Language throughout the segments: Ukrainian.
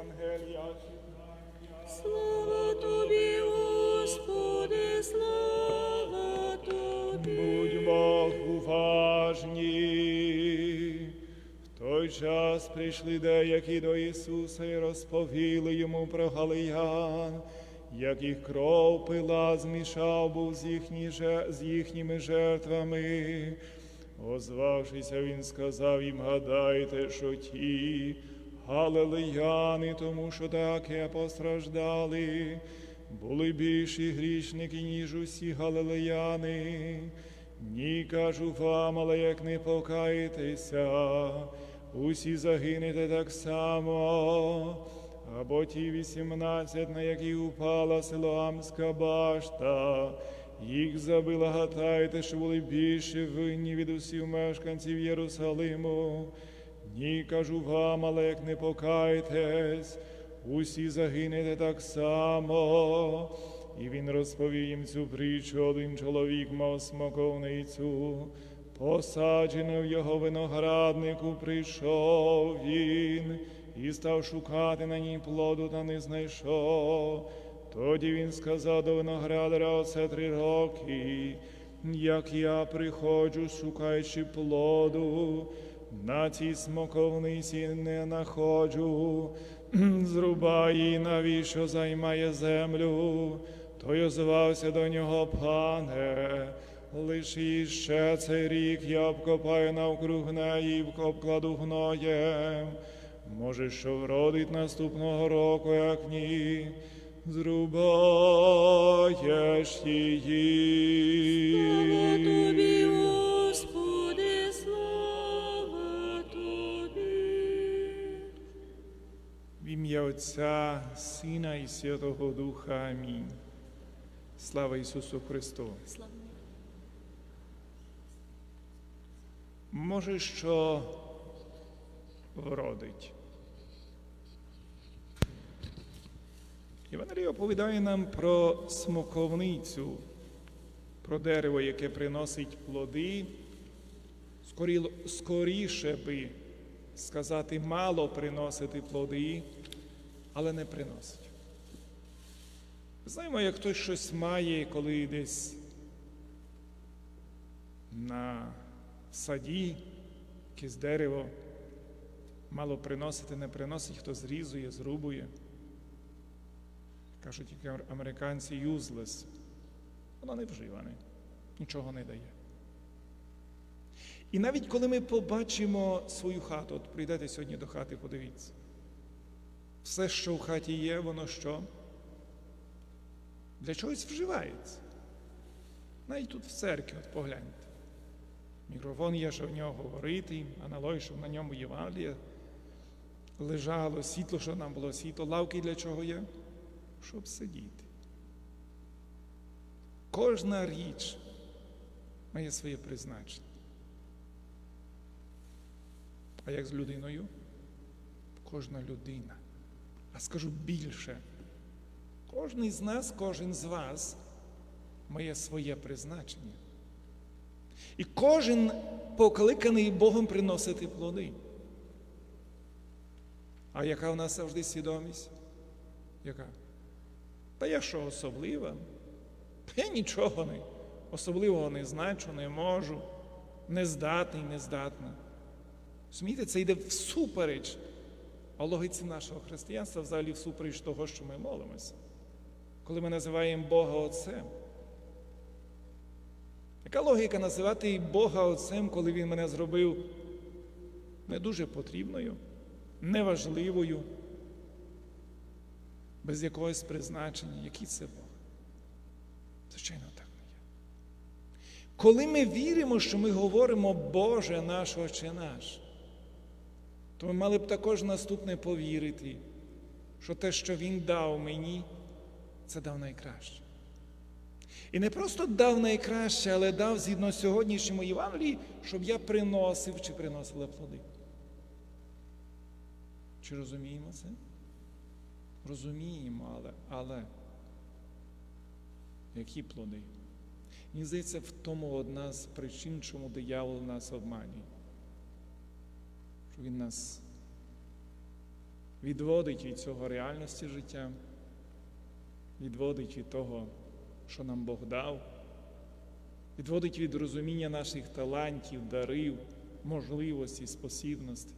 Євангелія читання. Слава тобі, Господи, слава тобі. Будьмо уважні. В той час прийшли деякі до Ісуса і розповіли йому про Галиян, як їх кров пила змішав був з, їхні, з їхніми жертвами. Озвавшися, він сказав їм, гадайте, що ті галилеяни, тому що таке постраждали, були більші грішники, ніж усі галилеяни. Ні, кажу вам, але як не покаєтеся, усі загинете так само. Або ті вісімнадцять, на які упала Силоамська башта, їх забила, гадайте, що були більше винні від усіх мешканців Єрусалиму. Ні, кажу вам, але як не покаєтесь, усі загинете так само. І він розповів їм цю притчу, один чоловік мав смоковницю, посаджену в його винограднику, прийшов він і став шукати на ній плоду, та не знайшов. Тоді він сказав до виноградаря оце три роки, як я приходжу, шукаючи плоду, на цій смоковниці не находжу, зрубай її, навіщо займає землю. Той озвався до нього, пане, лиш іще цей рік я обкопаю навкруг неї, і обкладу гноєм. Може, що вродить наступного року, як ні, зрубаєш її. Отця, Сина і Святого Духа. Амінь. Слава Ісусу Христу. Слава. Може, що вродить. Євангеліє оповідає нам про смоковницю, про дерево, яке приносить плоди. Скоріше би сказати, мало приносити плоди, але не приносить. Знаємо, як хтось щось має, коли десь на саді якесь дерево мало приносити, не приносить, хто зрізує, зрубує. Кажуть ам- американці useless. Воно не вживане, нічого не дає. І навіть коли ми побачимо свою хату, от прийдете сьогодні до хати, подивіться. Все, що в хаті є, воно що? Для чогось вживається. Навіть тут в церкві, от погляньте. Мікрофон є, що в нього говорити, аналой, щоб на ньому Євангеліє лежало, світло, що нам було світло. Лавки для чого є? Щоб сидіти. Кожна річ має своє призначення. А як з людиною? Кожна людина. А скажу більше. Кожен із нас, кожен з вас має своє призначення. І кожен покликаний Богом приносити плоди. А яка в нас завжди свідомість? Яка? Та я що особлива? Я нічого не особливого не значу, не можу, не здатний, не здатна. Розумієте, це йде всупереч а логіці нашого християнства, взагалі всупереч того, що ми молимося. Коли ми називаємо Бога Отцем. Яка логіка називати Бога Отцем, коли Він мене зробив не дуже потрібною, неважливою, без якогось призначення? Який це Бог? Звичайно, так не є. Коли ми віримо, що ми говоримо Боже наш Отче наш, то ми мали б також наступне повірити, що те, що Він дав мені, це дав найкраще. І не просто дав найкраще, але дав згідно сьогоднішньому Євангелії, щоб я приносив чи приносила плоди. Чи розуміємо це? Розуміємо, але, але які плоди? Мені здається, в тому одна з причин, чому диявол нас обманює. Він нас відводить від цього реальності життя, відводить від того, що нам Бог дав, відводить від розуміння наших талантів, дарів, можливостей, спосібностей.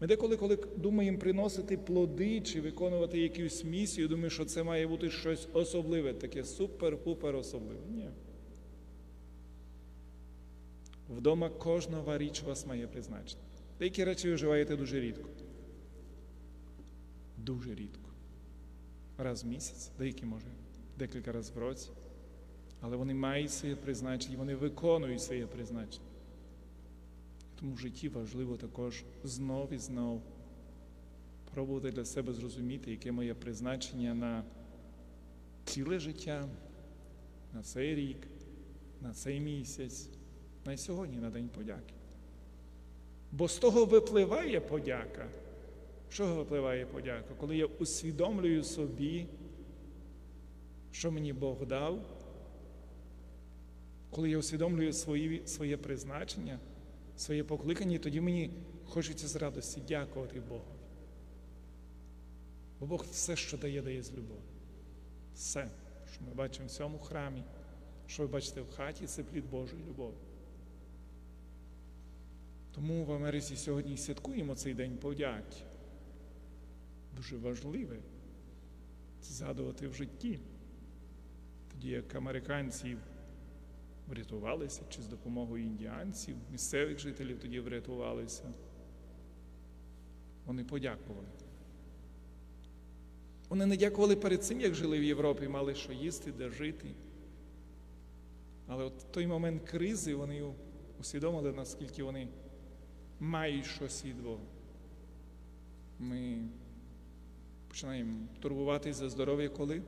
Ми деколи, коли думаємо приносити плоди чи виконувати якусь місію, думаємо, що це має бути щось особливе, таке супер-пупер особливе. Ні. Вдома кожна річ вас має призначення. Деякі речі ви вживаєте дуже рідко. Дуже рідко. Раз в місяць, деякі може декілька разів в році. Але вони мають своє призначення, вони виконують своє призначення. Тому в житті важливо також знов і знов пробувати для себе зрозуміти, яке моє призначення на ціле життя, на цей рік, на цей місяць, на сьогодні, на День подяки. Бо з того випливає подяка. Що випливає подяка? Коли я усвідомлюю собі, що мені Бог дав, коли я усвідомлюю свої, своє призначення, своє покликання, тоді мені хочеться з радості дякувати Богу. Бо Бог все, що дає, дає з любові. Все, що ми бачимо в цьому храмі, що ви бачите в хаті, це плід Божої любові. Тому в Америці сьогодні святкуємо цей день подяки. Дуже важливе згадувати в житті. Тоді як американці врятувалися чи з допомогою індіанців, місцевих жителів тоді врятувалися. Вони подякували. Вони не дякували перед цим, як жили в Європі, мали що їсти, де жити. Але от той момент кризи вони усвідомили, наскільки вони мають щось від. Ми починаємо турбуватися за здоров'я коли?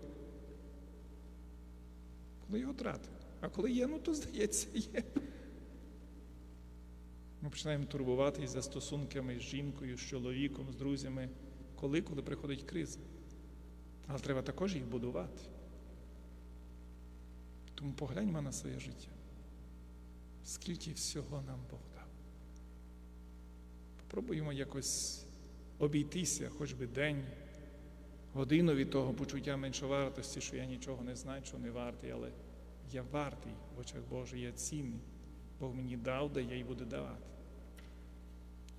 Коли його трати. А коли є, ну то здається, є. Ми починаємо турбуватися за стосунками з жінкою, з чоловіком, з друзями. Коли? Коли приходить криза. Але треба також їх будувати. Тому погляньмо на своє життя. Скільки всього нам Бог дав. Попробуємо якось обійтися хоч би день, годину від того почуття меншовартості, що я нічого не знаю, що не вартий, але я вартий в очах Божий, я цінний. Бог мені дав, де я й буду давати.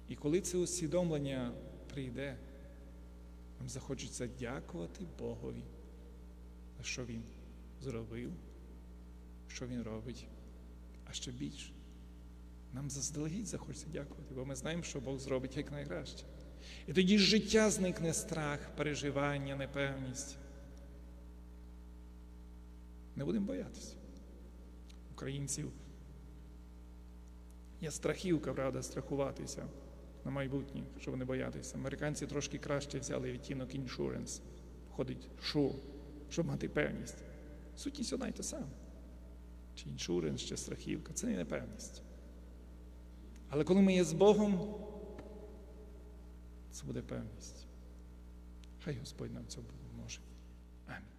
І коли це усвідомлення прийде, нам захочеться дякувати Богові, що Він зробив, що Він робить, а ще більше. Нам заздалегідь захочеться дякувати, бо ми знаємо, що Бог зробить як найкраще. І тоді з життя зникне страх, переживання, непевність. Не будемо боятися. Українців є страхівка, правда, страхуватися на майбутнє, щоб не боятися. Американці трошки краще взяли відтінок іншуренс, входить шур, щоб мати певність. Сутність одна й та сама. Чи іншуренс, чи страхівка це не непевність. Але коли ми є з Богом, це буде певність. Хай Господь нам цього допоможе. Амінь.